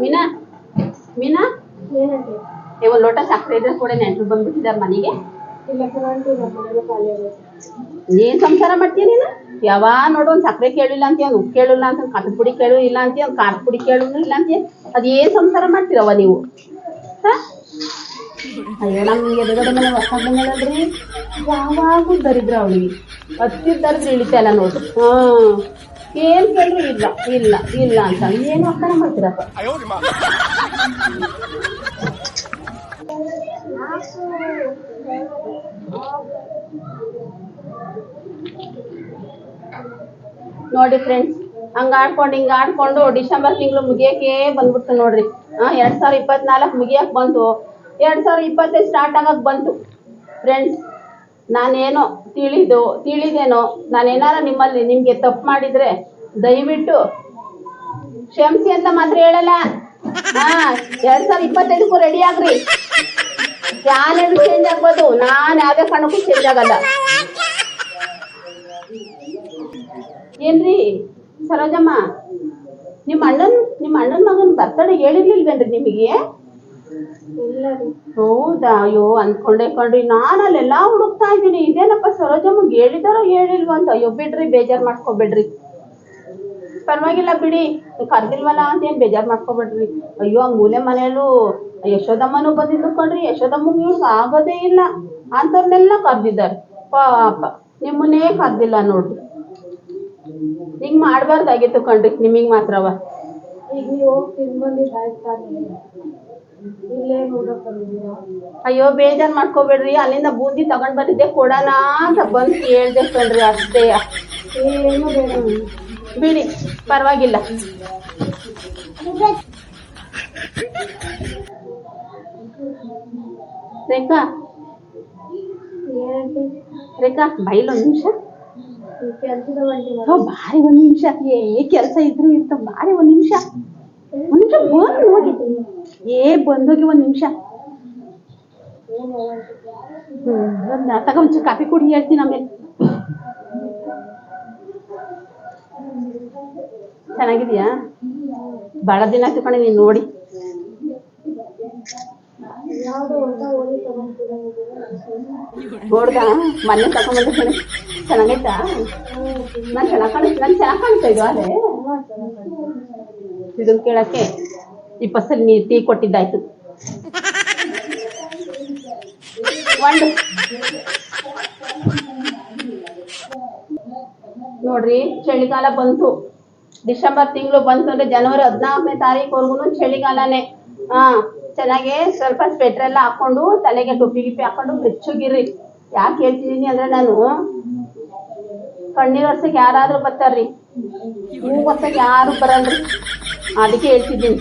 ಮೀನಾ? ಮೀನಾ? ಏನಂತೆ? ಏ ಒಂದು ಲೋಟ ಸಕ್ಕರೆ ಇದ್ರೆ ಕೂಡ ನೆಂಟರು ಬಂದ್ಬಿಟ್ಟಿದ್ದಾರೆ ಮನೆಗೆ. ಏನ್ ಸಂಸಾರ ಮಾಡ್ತೀಯ ನೀನು? ಯಾವಾಗ ನೋಡು ಒಂದು ಸಕ್ಕರೆ ಕೇಳಿಲ್ಲ ಅಂತೀಯ ಒಂದು ಉಪ್ಪು ಕೇಳಿಲ್ಲ ಅಂತ ಒಂದು ಕಸದ ಪುಡಿ ಕೇಳು ಇಲ್ಲ ಅಂತೀಯ ಒಂದು ಖಾರದ ಪುಡಿ ಕೇಳು ಇಲ್ಲ ಅಂತೀಯ. ಅದು ಏನ್ ಸಂಸಾರ ಮಾಡ್ತೀರವ ನೀವು? ಹ? ಅಯ್ಯೋ ನಮ್ಗೆ ಎದುರುಗಡೆ ಮನೆ ಹೊಸ ಬಂದಳಲ್ರಿ ಯಾವಾಗೂ ದರಿದ್ರ ಅವಳಿಗೆ. ಹತ್ತಿರ ದರಿದ್ರ ಇಳಿತಾ ಇಲ್ಲ ನೋಡು. ಹ್ಮ್. ಏನ್ ಕೇಳಿದ್ರು ಇಲ್ಲ ಇಲ್ಲ ಇಲ್ಲ ಅಂತ. ಏನು ಅರ್ಥನ ಮಾಡ್ತೀರಪ್ಪ ನೋಡಿ ಫ್ರೆಂಡ್ಸ್ ಹಂಗ ಆಡ್ಕೊಂಡು, ಹಿಂಗ ಆಡ್ಕೊಂಡು ಡಿಸೆಂಬರ್ ತಿಂಗಳು ಮುಗಿಯಕ್ಕೆ ಬಂದ್ಬಿಡ್ತು ನೋಡ್ರಿ. ಹಾ, ಎರಡ್ ಸಾವಿರ ಇಪ್ಪತ್ನಾಲ್ಕು ಮುಗಿಯಕ್ ಬಂತು. ಎರಡ್ ಸಾವಿರ ಇಪ್ಪತ್ತೈದು ಸ್ಟಾರ್ಟ್ ಆಗಕ್ ಬಂತು. ಫ್ರೆಂಡ್ಸ್ ನಾನೇನೋ ತಿಳಿದು, ತಿಳಿದೇನೋ ನಾನೇನಾರ ನಿಮ್ಮಲ್ಲಿ ನಿಮಗೆ ತಪ್ಪು ಮಾಡಿದ್ರೆ ದಯವಿಟ್ಟು ಕ್ಷಮಿಸಿ ಅಂತ ಮಾತ್ರ ಹೇಳಲ್ಲ. ಎರಡ್ ಸಾವಿರದ ಇಪ್ಪತ್ತೈದಕ್ಕೂ ರೆಡಿ ಆಗ್ರಿ. ಯಾರು ಚೇಂಜ್ ಆಗ್ಬೋದು. ನಾನು ಯಾವ್ದೇ ಕಾರಣಕ್ಕೂ ಚೇಂಜ್ ಆಗಲ್ಲ. ಏನ್ರಿ, ಸರೋಜಮ್ಮ? ನಿಮ್ಮ ಅಣ್ಣನ್, ನಿಮ್ಮ ಅಣ್ಣನ ಮಗನ್ ಬರ್ತಡೇ ಹೇಳಿರ್ಲಿಲ್ವೇನ್ರಿ ನಿಮಗೆ? ಹೌದಾ? ಅಯ್ಯೋ ಅಂದ್ಕೊಂಡೆ ಕಣ್ರಿ. ನಾನು ಅಲ್ಲೆಲ್ಲ ಹುಡುಕ್ತಾ ಇದ್ದೀನಿ. ಇದೇನಪ್ಪ ಸರೋಜಮ್ಮಗೆ ಹೇಳಿದಾರೋ ಹೇಳಿಲ್ವ ಅಂತ. ಅಯ್ಯೋ, ಬಿಡ್ರಿ, ಬೇಜಾರ್ ಮಾಡ್ಕೋಬೇಡ್ರಿ. ಪರವಾಗಿಲ್ಲ ಬಿಡಿ. ಕರ್ದಿಲ್ವಲ್ಲ ಅಂತ ಏನ್ ಬೇಜಾರ್ ಮಾಡ್ಕೋಬೇಡ್ರಿ. ಅಯ್ಯೋ, ಆ ಮೂಲೆ ಮನೆಯಲ್ಲೂ ಯಶೋದಮ್ಮನೂ ಬಂದಿದ್ದು ಕಣ್ರಿ. ಯಶೋದಮ್ಮಗೆ ಇವ್ರಿಗೆ ಆಗೋದೇ ಇಲ್ಲ. ಅಂಥವ್ರನ್ನೆಲ್ಲ ಕರ್ದಿದ್ದಾರೆ. ಪಾಪ. ನಿಮ್ಮನ್ನೇ ಕರ್ದಿಲ್ಲ ನೋಡ್ರಿ. ಹಿಂಗ್ ಮಾಡ್ಬಾರ್ದಾಗಿತ್ತು ಕಣ್ರಿ. ನಿಮಗೆ ಮಾತ್ರವ. ಈಗ ನೀವು ಹೋಗಿ ತಿಂದು ಬಂದಿದ್ದು ಆಯ್ತು ತಾನೇ ಇಲ್ಲೇ ನೋಡಕ್ ಬಂದಿದ್ದೀರಾ ಅಯ್ಯೋ ಬೇಜಾರ್ ಮಾಡ್ಕೋಬೇಡ್ರಿ. ಅಲ್ಲಿಂದ ಬೂಂದಿ ತಗೊಂಡ್ ಬಂದಿದ್ದೆ ಕೊಡೋಣ ಅಂತ ಬಂದು ಹೇಳ್ದೆ ಕಣ್ರಿ ಅಷ್ಟೇ. ಏನು ಬೇಡ ಬಿಡಿ ಪರವಾಗಿಲ್ಲ. ರೇಖಾ. ರೇಖಾ ಬೈಲ್ ಒಂದ್ ನಿಮಿಷ. ಬಾರಿ ಒಂದ್ ನಿಮಿಷ. ಏ ಕೆಲಸ ಇದ್ರೆ ಇರ್ತ ಬಾರಿ ಒಂದ್ ನಿಮಿಷ. ಒಂದ್ ನಿಮಿಷ ಬಂದು ಹೋಗಿ. ಏ ಬಂದೋಗಿ ಒಂದ್ ನಿಮಿಷ. ಹ್ಮ್ ತಗ ಒಂಚೂರು ಕಾಫಿ ಕುಡಿ ಹೇಳ್ತೀನಿ ಆಮೇಲೆ. ಚೆನ್ನಾಗಿದ್ಯಾ? ಬಹಳ ದಿನ ಆಯ್ತು ಕಣೆ ನೀನ್ ನೋಡಿ. ನೋಡ್ದ ಮೊನ್ನೆ ತಗೊಂಡ್ಬಂದೆ ಕಣೆ ಚೆನ್ನಾಗೈತಾ? ನಾನು ಚೆನ್ನಾಗಿ ಕಾಣಿಸ್ ನಾನು ಚೆನ್ನಾಗಿ ಕಾಣಿಸ್ತಾ ಇದ್ವಾ ಅದೇ? ಇದನ್ನ ಕೇಳಕ್ಕೆ ಇಪ್ಪತ್ತು ಸಲ ನೀ ಟೀ ಕೊಟ್ಟಿದ್ದಾಯ್ತು. ಒಂದು. ನೋಡ್ರಿ ಚಳಿಗಾಲ ಬಂತು. ಡಿಸೆಂಬರ್ ತಿಂಗಳು ಬಂತು ಅಂದ್ರೆ ಜನವರಿ ಹದಿನಾಲ್ಕನೇ ತಾರೀಕುವರೆಗೂ ಚಳಿಗಾಲನೇ. ಹಾ ಚೆನ್ನಾಗಿ ಸ್ವಲ್ಪ ಸ್ವೆಟರ್ ಎಲ್ಲ ಹಾಕೊಂಡು ತಲೆಗೆ ಟೊಪ್ಪಿ ಗಿಪ್ಪಿ ಹಾಕೊಂಡು ಬೆಚ್ಚಗಿರ್ರಿ ಯಾಕೆ ಹೇಳ್ತಿದ್ದೀನಿ ಅಂದ್ರೆ ನಾನು ಕಣ್ಣೀರ್ ವರ್ಷಕ್ಕೆ ಯಾರಾದ್ರೂ ಬರ್ತಾರ್ರಿ. ಹೂ ವರ್ಷಕ್ಕೆ ಯಾರು ಬರಲ್ರಿ. ಅದಕ್ಕೆ ಹೇಳ್ತಿದ್ದೀನಿ.